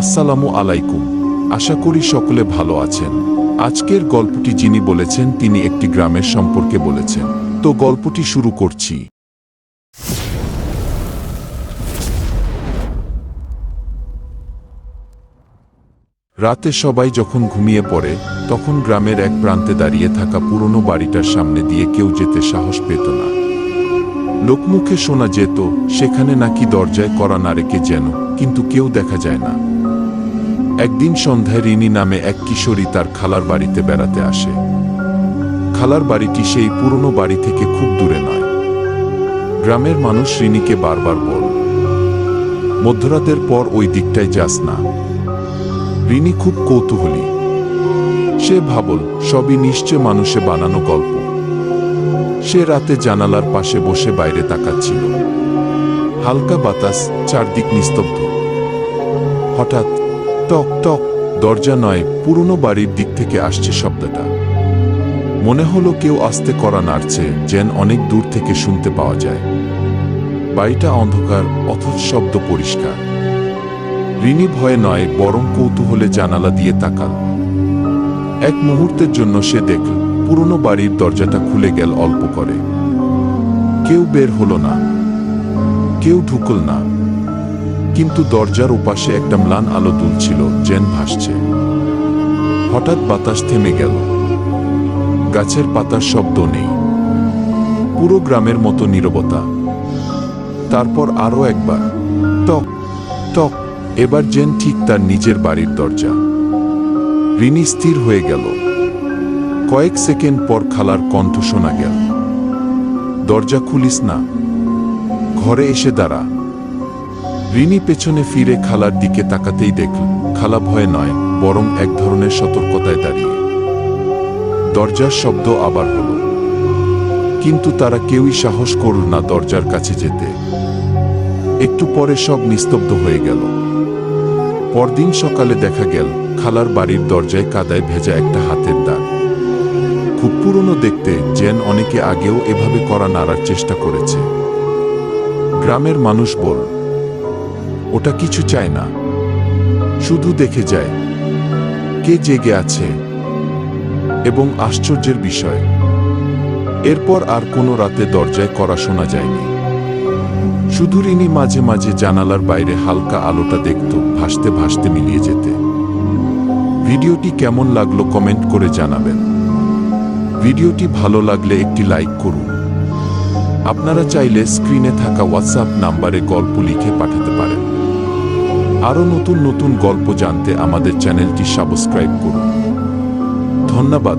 আসসালামু আলাইকুম। আশা করি সকলে ভালো আছেন। আজকের গল্পটি যিনি বলেছেন, তিনি একটি গ্রামের সম্পর্কে বলেছেন। তো গল্পটি শুরু করছি। রাতে সবাই যখন ঘুমিয়ে পড়ে, তখন গ্রামের এক প্রান্তে দাঁড়িয়ে থাকা পুরনো বাড়িটার সামনে দিয়ে কেউ যেতে সাহস পেত না। লোকমুখে শোনা যেত, সেখানে নাকি দরজায় করা না রেখে যেন, কিন্তু কেউ দেখা যায় না। একদিন সন্ধ্যায় রিনি নামে এক কিশোরী তার খালার বাড়িতে বেড়াতে আসে। খালার বাড়িটি সেই পুরনো বাড়ি থেকে খুব দূরে নয়। গ্রামের মানুষ রিনিকে বারবার বল, মধ্যরাতের পর ওই দিকটায় যাস না। রিনি খুব কৌতূহলী। সে ভাবল, সবই নিশ্চয় মানুষে বানানো গল্প। সে রাতে জানালার পাশে বসে বাইরে তাকাচ্ছিল। হালকা বাতাস, চারদিক নিস্তব্ধ। হঠাৎ টক টক দরজা নয়, পুরনো বাড়ির দিক থেকে আসছে শব্দটা। মনে হলো কেউ আস্তে করা নাড়ছে, যেন অনেক দূর থেকে শুনতে পাওয়া যায়। বাড়িটা অন্ধকার, অথচ শব্দ পরিষ্কার। রিনি ভয়ে নয়, বরং কৌতূহলে জানালা দিয়ে তাকাল। এক মুহূর্তের জন্য সে দেখল, পুরনো বাড়ির দরজাটা খুলে গেল অল্প করে। কেউ বের হলো না। কেউ ঢুকল না। কিন্তু দরজার ওপাশে একটা ম্লান আলো দুলছিল, জেন ভাসছে। হঠাৎ বাতাস থেমে গেল। গাছের পাতার শব্দ নেই। পুরো গ্রামের মতো নীরবতা। তারপর আরও একবার, টক টক, এবার জেন ঠিক তার নিজের বাড়ির দরজা। রিনি স্থির হয়ে গেল। কয়েক সেকেন্ড পর খালার কণ্ঠ শোনা গেল। দরজা খুলিস না। ঘরে এসে দাঁড়া। রিনি পেছনে ফিরে খালার দিকে তাকাতেই দেখল, খালা ভয় নয়, বরং এক ধরনের সতর্কতায় দাঁড়িয়ে। দরজার শব্দ আবার হল। কিন্তু তারা কেউই সাহস করল না দরজার কাছে যেতে। একটু পরে সব নিস্তব্ধ হয়ে গেল। পরদিন সকালে দেখা গেল, খালার বাড়ির দরজায় কাদায় ভেজা একটা হাতের দাগ। খুব পুরনো দেখতে, যেন অনেকে আগেও এভাবে করা নাড়ার চেষ্টা করেছে। গ্রামের মানুষ বল ওটা কিছু চায় না। শুধু দেখে যায় কে জেগে আছে এবং আশ্চর্যের বিষয়। এরপর আর কোনো রাতে দরজায় করা শোনা যায়নি। শুধু রিনি মাঝে মাঝে জানালার বাইরে হালকা আলোটা দেখত ভাসতে ভাসতে মিলিয়ে যেতে। ভিডিওটি কেমন লাগল কমেন্ট করে জানাবেন। ভিডিওটি ভালো লাগলে একটি লাইক করুন। আপনারা চাইলে স্ক্রিনে থাকা হোয়াটসঅ্যাপ নাম্বারে গল্প লিখে পাঠাতে পারেন। আরও নতুন নতুন গল্প জানতে আমাদের চ্যানেলটি সাবস্ক্রাইব করুন। ধন্যবাদ।